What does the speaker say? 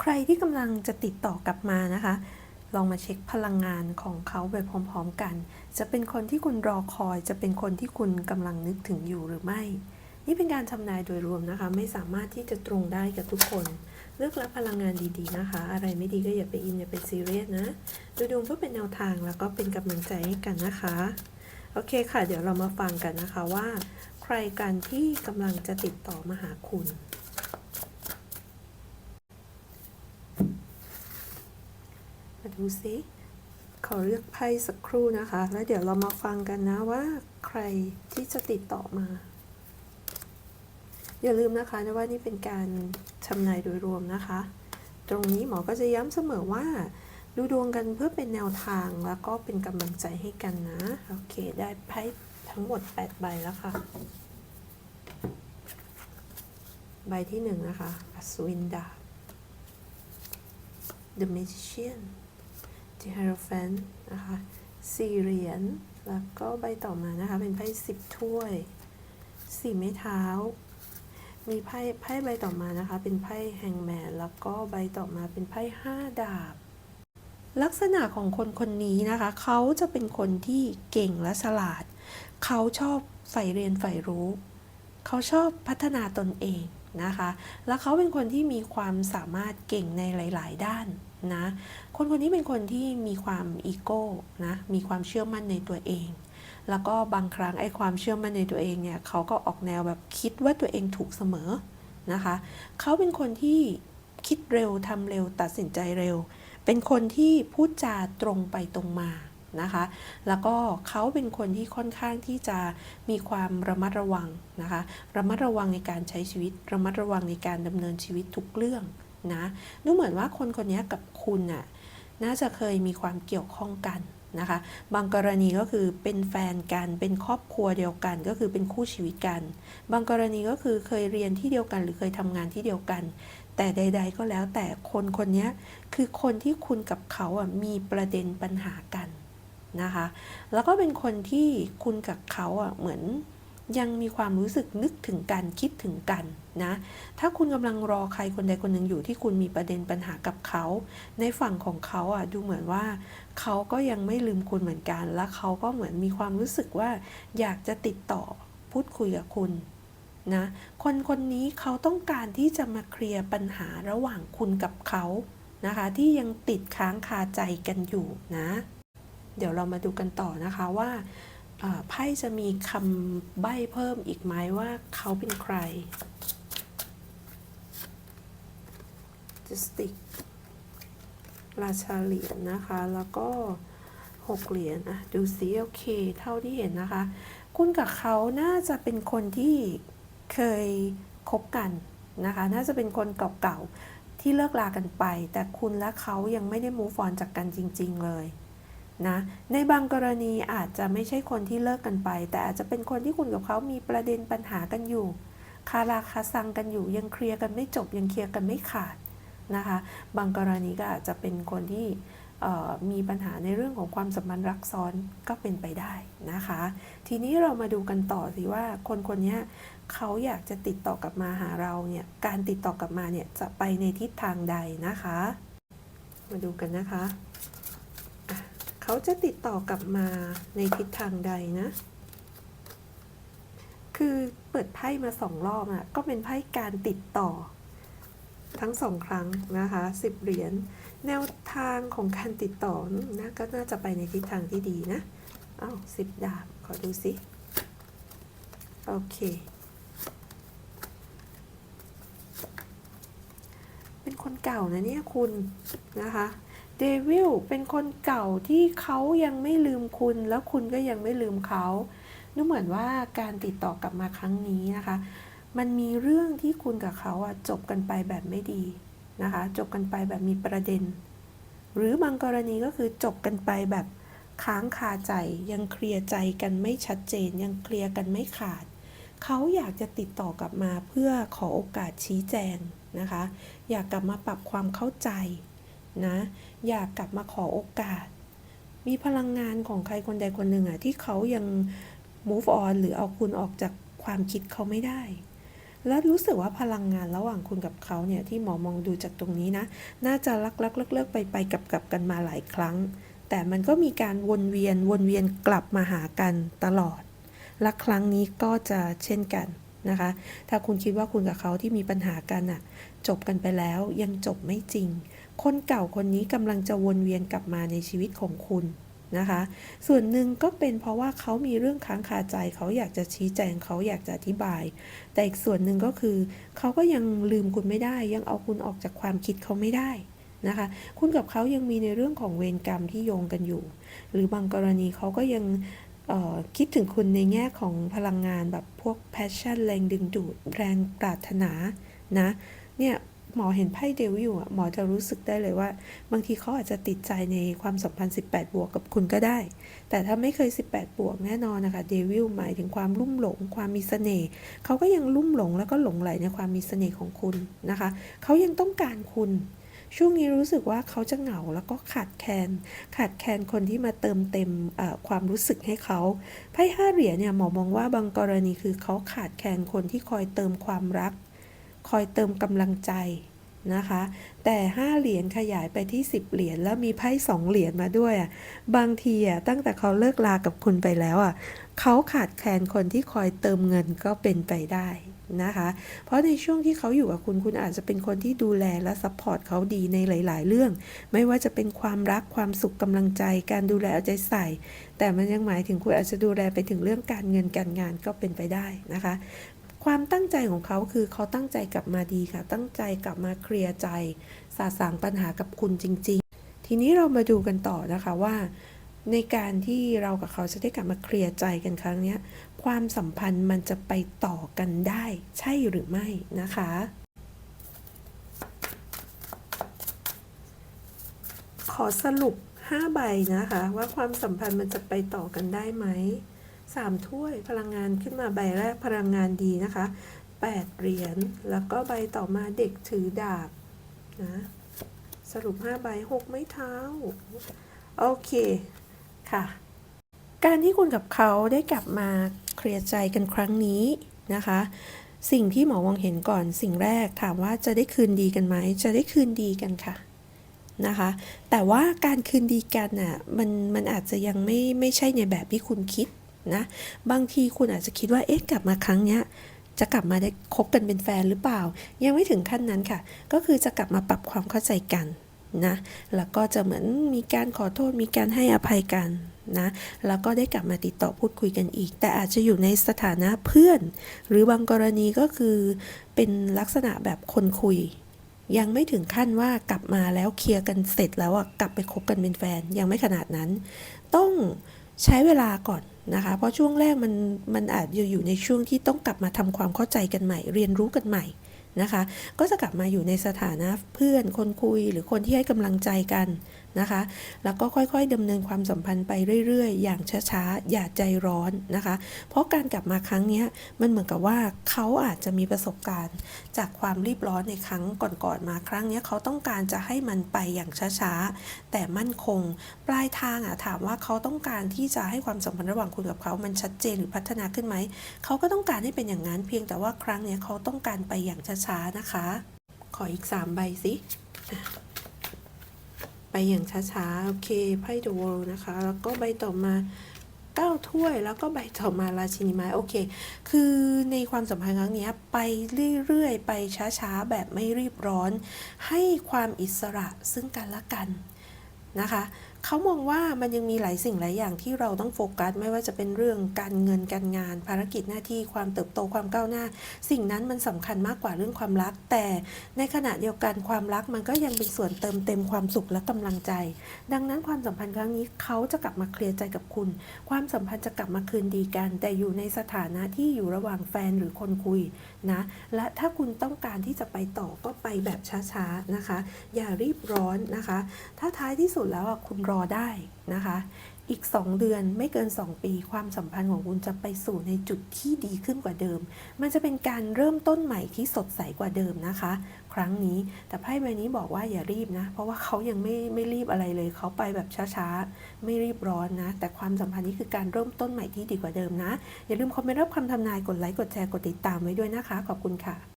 ใครที่กำลังจะติดต่อกลับมานะคะ ลองมาเช็คพลังงานของเขาไปพร้อมๆกัน จะเป็นคนที่คุณรอคอย จะเป็นคนที่คุณกำลังนึกถึงอยู่หรือไม่ นี่เป็นการทำนายโดยรวมนะคะ ไม่สามารถที่จะตรงได้กับทุกคน เลือกรับพลังงานดีๆนะคะ อะไรไม่ดีก็อย่าไปอินอย่าไปซีเรียสนะ ดูดวงเพื่อเป็นแนวทางแล้วก็เป็นกำลังใจให้กันนะคะ โอเคค่ะ เดี๋ยวเรามาฟังกันนะคะว่า ใครกันที่กำลังจะติดต่อมาหาคุณ มา ดูซิขอเลือกไพ่สักครู่นะคะ แล้วเดี๋ยวเรามาฟังกันนะว่าใครที่จะติดต่อมา อย่าลืมนะคะนะว่านี่เป็นการทำนายโดยรวมนะคะ ตรงนี้หมอก็จะย้ำเสมอว่า ดูดวงกันเพื่อเป็นแนวทางแล้วก็เป็นกำลังใจให้กันนะ โอเค ได้ไพ่ทั้งหมด 8 ใบแล้วค่ะ ใบที่หนึ่งนะคะอัศวินดา The Magician The Hierophant นะคะสี่เหรียญแล้วก็ใบต่อมานะคะ เป็นไพ่สิบถ้วยสี่ไม้เท้า มีไพ่ไพ่ใบต่อมานะคะ เป็นไพ่แฮงแมนแล้วก็ใบต่อมาเป็นไพ่ห้าดาบ ลักษณะของคนคนนี้นะคะ เขาจะเป็นคนที่เก่งและฉลาด เขาชอบใฝ่เรียนใฝ่รู้ เขาชอบพัฒนาตนเองนะคะ แล้วเขาเป็นคนที่มีความสามารถเก่งในหลาย ๆ ด้าน นะคนคนนี้เป็นคนที่มีความอีโก้นะมีความเชื่อมั่นในตัวเอง แล้วก็บางครั้งไอ้ความเชื่อมั่นในตัวเองเนี่ยเขาก็ออกแนวแบบคิดว่าตัวเองถูกเสมอนะคะเขาเป็นคนที่คิดเร็วทำเร็วตัดสินใจเร็ว เป็นคนที่พูดจาตรงไปตรงมานะคะ แล้วก็เขาเป็นคนที่ค่อนข้างที่จะมีความระมัดระวังนะคะ ระมัดระวังในการใช้ชีวิต ระมัดระวังในการดำเนินชีวิตทุกเรื่อง นะดูเหมือนว่าคนคนนี้กับคุณน่ะน่าจะเคยมีความเกี่ยวข้องกันนะคะ บางกรณีก็คือเป็นแฟนกัน เป็นครอบครัวเดียวกัน ก็คือเป็นคู่ชีวิตกัน บางกรณีก็คือเคยเรียนที่เดียวกัน หรือเคยทำงานที่เดียวกัน แต่ใด ๆ ก็แล้วแต่คนคนนี้คือคนที่คุณกับเขาอะมีประเด็นปัญหากันนะคะ แล้วก็เป็นคนที่คุณกับเขาอะเหมือน ยังมีความรู้สึกนึกถึงกันคิดถึงกันนะ ถ้าคุณกำลังรอใครคนใดคนหนึ่งอยู่ที่คุณมีประเด็นปัญหากับเขา ในฝั่งของเขาอะดูเหมือนว่า เขาก็ยังไม่ลืมคุณเหมือนกัน และเขาก็เหมือนมีความรู้สึกว่า อยากจะติดต่อพูดคุยกับคุณนะคนคนนี้เขาต้องการที่จะมาเคลียร์ปัญหาระหว่างคุณกับเขานะคะ ที่ยังติดค้างคาใจกันอยู่นะ เดี๋ยวเรามาดูกันต่อนะคะว่า ไพ่จะมีคำใบ้เพิ่มอีกไหมว่าเขาเป็นใคร Justice ราชาเหรียญนะคะ แล้วก็หกเหรียญอะดูสิโอเค เท่าที่เห็นนะคะ คุณกับเขาน่าจะเป็นคนที่เคยคบกันนะคะ น่าจะเป็นคนเก่าๆที่เลิกลากันไป แต่คุณและเขายังไม่ได้ move on จากกันจริง ๆ เลย นะในบางกรณีอาจจะไม่ใช่คนที่เลิกกันไป แต่อาจจะเป็นคนที่คุณกับเขามีประเด็นปัญหากันอยู่ คาราคาซังกันอยู่ยังเคลียร์กันไม่จบยังเคลียร์กันไม่ขาดนะคะบางกรณีก็อาจจะเป็นคนที่มีปัญหาในเรื่องของความสัมพันธ์รักซ้อนก็เป็นไปได้นะคะ ทีนี้เรามาดูกันต่อสิว่าคนคนนี้เขาอยากจะติดต่อกลับมาหาเราเนี่ยการติดต่อกลับมาเนี่ยจะไปในทิศทางใดนะคะ มาดูกันนะคะ เขาจะติดต่อกลับมาในทิศทางใดนะ คือเปิดไพ่มาสองรอบอะ ก็เป็นไพ่การติดต่อ ทั้งสองครั้งนะคะสิบเหรียญ แนวทางของการติดต่อนะก็น่าจะไปในทิศทางที่ดีนะอ้าวสิบดาบ ขอดูสิโอเค เป็นคนเก่านะเนี่ยคุณนะคะ เดวิลเป็นคนเก่าที่เขายังไม่ลืมคุณ แล้วคุณก็ยังไม่ลืมเขาดูเหมือนว่าการติดต่อกลับมาครั้งนี้นะคะ มันมีเรื่องที่คุณกับเขาอะจบกันไปแบบไม่ดีนะคะ จบกันไปแบบมีประเด็น หรือบางกรณีก็คือจบกันไปแบบค้างคาใจ ยังเคลียร์ใจกันไม่ชัดเจน ยังเคลียร์กันไม่ขาด เขาอยากจะติดต่อกลับมาเพื่อขอโอกาสชี้แจงนะคะ อยากกลับมาปรับความเข้าใจ นะ อยากกลับมาขอโอกาส มีพลังงานของใครคนใดคนหนึ่งอะที่เขายัง move on หรือเอาคุณออกจากความคิดเขาไม่ได้ แล้วรู้สึกว่าพลังงานระหว่างคุณกับเขาเนี่ยที่หมอมองดูจากตรงนี้นะ น่าจะลักลักเลิกเลิกไปไปกลับกลับกันมาหลายครั้ง แต่มันก็มีการวนเวียนวนเวียนกลับมาหากันตลอด และครั้งนี้ก็จะเช่นกันนะคะ ถ้าคุณคิดว่าคุณกับเขาที่มีปัญหากันอะจบกันไปแล้วยังจบไม่จริง คนเก่าคนนี้กำลังจะวนเวียนกลับมาในชีวิตของคุณนะคะ ส่วนหนึ่งก็เป็นเพราะว่าเขามีเรื่องค้างคาใจ เขาอยากจะชี้แจงเขาอยากจะอธิบาย แต่อีกส่วนหนึ่งก็คือ เขาก็ยังลืมคุณไม่ได้ ยังเอาคุณออกจากความคิดเขาไม่ได้นะคะ คุณกับเขายังมีในเรื่องของเวรกรรมที่โยงกันอยู่ หรือบางกรณีเขาก็ยังคิดถึงคุณในแง่ของพลังงานแบบพวก passion แรงดึงดูดแรงปรารถนานะเนี่ย หมอเห็นไพ่เดวิลอะหมอจะรู้สึกได้เลยว่า บางทีเขาอาจจะติดใจในความสัมพันธ์ 18 บวกกับคุณก็ได้ แต่ถ้าไม่เคย 18 บวกแน่นอนนะคะเดวิลหมายถึงความลุ่มหลง ความมีเสน่ห์เขาก็ยังลุ่มหลงแล้วก็หลงไหลในความมีเสน่ห์ของคุณนะคะ เขายังต้องการคุณช่วงนี้รู้สึกว่าเขาจะเหงาแล้วก็ขาดแคลนขาดแคลนคนที่มาเติมเต็มความรู้สึกให้เขาไพ่ห้าเหรียญเนี่ยหมอมองว่าบางกรณีคือเขาขาดแคลนคนที่คอยเติมความรัก คอยเติมกำลังใจนะคะ แต่ 5 เหรียญขยายไปที่ 10 เหรียญแล้วมีไพ่2เหรียญมาด้วยอะบางทีอะตั้งแต่เขาเลิกลากับคุณไปแล้วอะเขาขาดแคลนคนที่คอยเติมเงินก็เป็นไปได้นะคะ เพราะในช่วงที่เขาอยู่กับคุณคุณอาจจะเป็นคนที่ดูแลและซัพพอร์ตเขาดีในหลาย ๆ เรื่อง ไม่ว่าจะเป็นความรักความสุขกำลังใจ การดูแลเอาใจใส่ แต่มันยังหมายถึงคุณอาจจะดูแลไปถึงเรื่องการเงินการงานก็เป็นไปได้นะคะ ความตั้งใจของเขาคือเขาตั้งใจกลับมาดีค่ะ ตั้งใจกลับมาเคลียร์ใจ สาสางปัญหากับคุณจริง ๆ ทีนี้เรามาดูกันต่อนะคะว่า ในการที่เรากับเขาจะได้กลับมาเคลียร์ใจกันครั้งนี้ความสัมพันธ์มันจะไปต่อกันได้ ใช่หรือไม่นะคะขอสรุป 5 ใบนะคะ ว่าความสัมพันธ์มันจะไปต่อกันได้ไหม สามถ้วยพลังงานขึ้นมาใบแรกพลังงานดีนะคะ 8 เหรียญแล้วก็ใบต่อมาเด็กถือดาบนะสรุป 5 ใบ 6 ไม้เท้า โอเคค่ะ การที่คุณกับเขาได้กลับมาเคลียร์ใจกันครั้งนี้นะคะ สิ่งที่หมอมองเห็นก่อนสิ่งแรกถามว่าจะได้คืนดีกันไหม จะได้คืนดีกันค่ะนะคะ แต่ว่าการคืนดีกันน่ะมันมันอาจจะยังไม่ไม่ใช่ในแบบที่คุณคิด นะบางทีคุณอาจจะคิดว่าเอ๊ะกลับมาครั้งเนี้ยจะกลับมาได้คบกันเป็นแฟนหรือเปล่า ยังไม่ถึงขั้นนั้นค่ะ ก็คือจะกลับมาปรับความเข้าใจกันนะแล้วก็จะเหมือนมีการขอโทษมีการให้อภัยกันนะแล้วก็ได้กลับมาติดต่อพูดคุยกันอีก แต่อาจจะอยู่ในสถานะเพื่อน หรือบางกรณีก็คือเป็นลักษณะแบบคนคุย ยังไม่ถึงขั้นว่ากลับมาแล้วเคลียร์กันเสร็จแล้วอะกลับไปคบกันเป็นแฟนยังไม่ขนาดนั้น ต้องใช้เวลาก่อน นะคะ เพราะช่วงแรกมันมันอาจจะอยู่ในช่วงที่ต้องกลับมาทำความเข้าใจกันใหม่ เรียนรู้กันใหม่นะคะ ก็จะกลับมาอยู่ในสถานะเพื่อนคนคุยหรือคนที่ให้กำลังใจกัน นะคะ แล้วก็ค่อยๆดำเนินความสัมพันธ์ไปเรื่อยๆ อย่างช้าๆ อย่าใจร้อนนะคะ เพราะการกลับมาครั้งนี้มันเหมือนกับว่าเขาอาจจะมีประสบการณ์ จากความรีบร้อนในครั้งก่อนๆมาครั้งนี้เขาต้องการจะให้มันไปอย่างช้าๆ แต่มั่นคง ปลายทางอะถามว่าเขาต้องการที่จะให้ความสัมพันธ์ระหว่างคุณกับเขามันชัดเจนหรือพัฒนาขึ้นไหม เขาก็ต้องการให้เป็นอย่างนั้นเพียงแต่ว่าครั้งนี้เขาต้องการไปอย่างช้าๆ นะคะ ขออีก 3 ใบสิ ไปอย่างช้าๆ โอเคไพ่เดอะวอลนะคะ แล้วก็ใบต่อมา9ถ้วยแล้วก็ใบต่อมาราชินีไม้โอเค คือในความสัมพันธ์ครั้งนี้ไปเรื่อยๆ ไปช้าๆ แบบไม่รีบร้อน ให้ความอิสระซึ่งกันและกัน นะคะเขามองว่ามันยังมีหลายสิ่งหลายอย่างที่เราต้องโฟกัส ไม่ว่าจะเป็นเรื่องการเงินการงาน ภารกิจหน้าที่ความเติบโตความก้าวหน้า สิ่งนั้นมันสำคัญมากกว่าเรื่องความรัก แต่ในขณะเดียวกันความรักมันก็ยังเป็นส่วนเติมเต็มความสุขและกำลังใจ ดังนั้นความสัมพันธ์ครั้งนี้เขาจะกลับมาเคลียร์ใจกับคุณ ความสัมพันธ์จะกลับมาคืนดีกัน แต่อยู่ในสถานะที่อยู่ระหว่างแฟนหรือคนคุยนะและถ้าคุณต้องการที่จะไปต่อก็ไปแบบช้าๆนะคะ อย่ารีบร้อนนะคะ ถ้าท้ายที่สุดแล้วคุณรรอได้นะคะ อีก 2 เดือนไม่เกิน 2 ปี ความสัมพันธ์ของคุณจะไปสู่ในจุดที่ดีขึ้นกว่าเดิม มันจะเป็นการเริ่มต้นใหม่ที่สดใสกว่าเดิมนะคะ ครั้งนี้แต่ไพ่ใบนี้บอกว่าอย่ารีบนะ เพราะว่าเขายังไม่ไม่รีบอะไรเลยเขาไปแบบช้าๆ ไม่รีบร้อนนะ แต่ความสัมพันธ์นี้คือการเริ่มต้นใหม่ที่ดีกว่าเดิมนะ อย่าลืมคอมเมนต์รับคำทำนายกดไลค์กดแชร์กดติดตามไว้ด้วยนะคะ ขอบคุณค่ะ